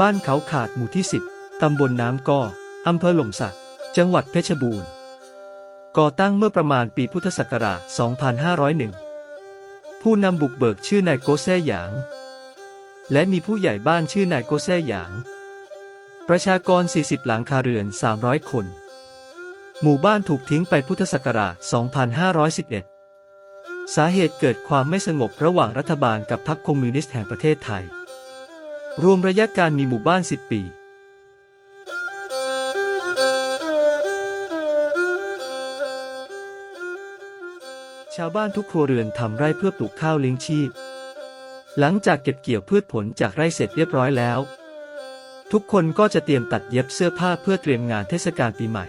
บ้านเขาขาดหมู่ที่10ตำบลน้ำก้ออำเภอหล่มสัก จังหวัดเพชรบูรณ์ ก่อตั้งเมื่อประมาณปีพุทธศักราช 2501 ผู้นำบุกเบิกชื่อนายโกแซ่หยาง และมีผู้ใหญ่บ้านชื่อนายโกแซ่หยาง ประชากร 40 หลังคาเรือน 300 คน หมู่บ้านถูกทิ้งไปพุทธศักราช 2511 สาเหตุเกิดความไม่สงบระหว่างรัฐบาลกับพรรคคอมมิวนิสต์แห่งประเทศไทย รวมระยะการมีหมู่บ้าน 10 ปี ชาวบ้านทุกครัวเรือนทำไร่เพื่อปลูกข้าวเลี้ยงชีพ หลังจากเก็บเกี่ยวพืชผลจากไร่เสร็จเรียบร้อยแล้ว ทุกคนก็จะเตรียมตัดเย็บเสื้อผ้าเพื่อเตรียมงานเทศกาลปีใหม่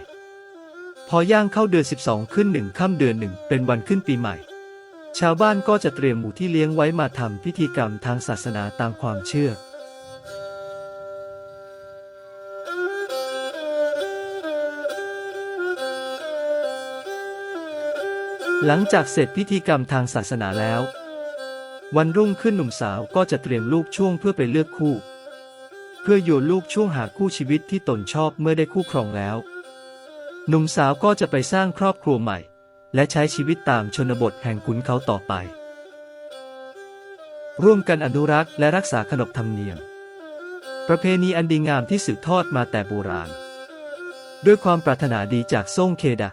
พอย่างเข้าเดือน 12 ขึ้นหนึ่งค่ำเดือนหนึ่งเป็นวันขึ้นปีใหม่ชาวบ้านก็จะเตรียมหมูที่เลี้ยงไว้มาทำพิธีกรรมทางศาสนาตามความเชื่อ หลังจากเสร็จพิธีกรรมทางศาสนาแล้ว วันรุ่งขึ้นหนุ่มสาวก็จะเตรียมลูกช่วงเพื่อไปเลือกคู่ เพื่อโยนลูกช่วงหาคู่ชีวิตที่ตนชอบเมื่อได้คู่ครองแล้ว หนุ่มสาวก็จะไปสร้างครอบครัวใหม่ และใช้ชีวิตตามชนบทแห่งขุนเขาต่อไป ร่วมกันอนุรักษ์และรักษาขนบธรรมเนียม ประเพณีอันดีงามที่สืบทอดมาแต่โบราณ ด้วยความปรารถนาดีจากซ่งเคดะ